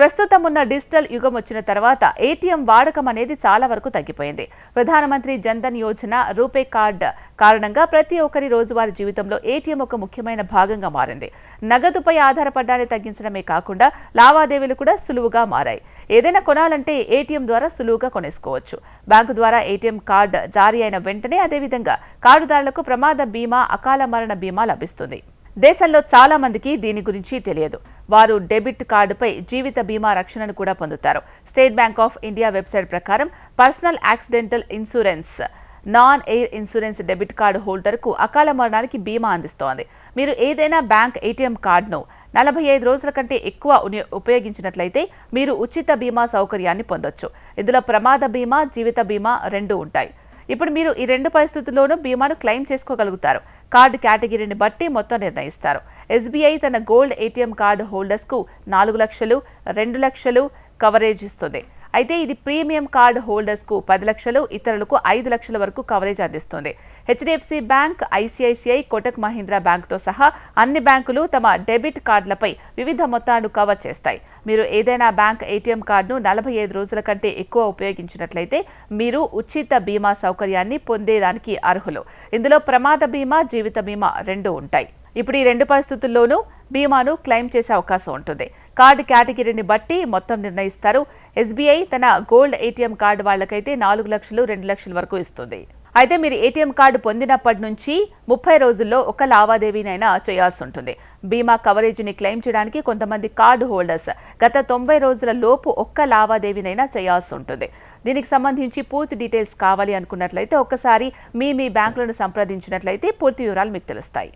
ప్రస్తుతం ఉన్న డిజిటల్ యుగం వచ్చిన తర్వాత ఏటీఎం వాడకం అనేది చాలా వరకు తగ్గిపోయింది. ప్రధానమంత్రి జన్ధన్ యోజన రూపే కార్డ్ కారణంగా ప్రతి ఒక్కరి రోజువారీ జీవితంలో ఏటీఎం ఒక ముఖ్యమైన భాగంగా మారింది. నగదుపై ఆధారపడ్డాన్ని తగ్గించడమే కాకుండా లావాదేవీలు కూడా సులువుగా మారాయి. ఏదైనా కొనాలంటే ఏటీఎం ద్వారా సులువుగా కొనేసుకోవచ్చు. బ్యాంకు ద్వారా ఏటీఎం కార్డ్ జారీ అయిన వెంటనే అదేవిధంగా కార్డుదారులకు ప్రమాద బీమా అకాల మరణ బీమా లభిస్తుంది. దేశంలో చాలా మందికి దీని గురించి తెలియదు. వారు డెబిట్ కార్డుపై జీవిత బీమా రక్షణను కూడా పొందుతారు. State Bank of India website ప్రకారం personal accidental insurance non air insurance debit card హోల్డర్కు అకాల మరణానికి బీమా అందిస్తోంది. మీరు ఏదైనా బ్యాంక్ ఏటీఎం కార్డును నలభై ఐదు రోజుల కంటే ఎక్కువ ఉపయోగించినట్లయితే మీరు ఉచిత బీమా సౌకర్యాన్ని పొందొచ్చు. ఇందులో ప్రమాద బీమా జీవిత బీమా రెండు ఉంటాయి. ఇప్పుడు మీరు ఈ రెండు పరిస్థితుల్లోనూ బీమాను క్లెయిమ్ చేసుకోగలుగుతారు. కార్డు కేటగిరీని బట్టి మొత్తం నిర్ణయిస్తారు. ఎస్బీఐ తన గోల్డ్ ఏటీఎం కార్డు హోల్డర్స్కు నాలుగు లక్షలు రెండు లక్షలు కవరేజ్ ఇస్తుంది. అయితే ఇది ప్రీమియం కార్డ్ హోల్డర్స్కు పది లక్షలు ఇతరులకు ఐదు లక్షల వరకు కవరేజ్ అందిస్తుంది. HDFC bank ICICI Kotak Mahindra బ్యాంక్తో సహా అన్ని బ్యాంకులు తమ డెబిట్ కార్డులపై వివిధ మొత్తాలను కవర్ చేస్తాయి. మీరు ఏదైనా బ్యాంక్ ఏటీఎం కార్డును నలభై ఐదు రోజుల కంటే ఎక్కువ ఉపయోగించినట్లయితే మీరు ఉచిత బీమా సౌకర్యాన్ని పొందేదానికి అర్హులు. ఇందులో ప్రమాద బీమా జీవిత బీమా రెండు ఉంటాయి. ఇప్పుడు ఈ రెండు పరిస్థితుల్లోనూ బీమాను క్లెయిమ్ చేసే అవకాశం ఉంటుంది. కార్డు కేటగిరీని బట్టి మొత్తం నిర్ణయిస్తారు. ఎస్బీఐ తన గోల్డ్ ఏటీఎం కార్డు వాళ్ళకైతే నాలుగు లక్షలు రెండు లక్షల వరకు ఇస్తుంది. అయితే మీరు ఏటీఎం కార్డు పొందినప్పటి నుంచి ముప్పై రోజుల్లో ఒక లావాదేవీనైనా చేయాల్సి ఉంటుంది. బీమా కవరేజీని క్లెయిమ్ చేయడానికి కొంతమంది కార్డు హోల్డర్స్ గత తొంభై రోజుల లోపు ఒక్క లావాదేవీనైనా చేయాల్సి ఉంటుంది. దీనికి సంబంధించి పూర్తి డీటెయిల్స్ కావాలి అనుకున్నట్లయితే ఒక్కసారి మీ మీ బ్యాంకులను సంప్రదించినట్లయితే పూర్తి వివరాలు మీకు తెలుస్తాయి.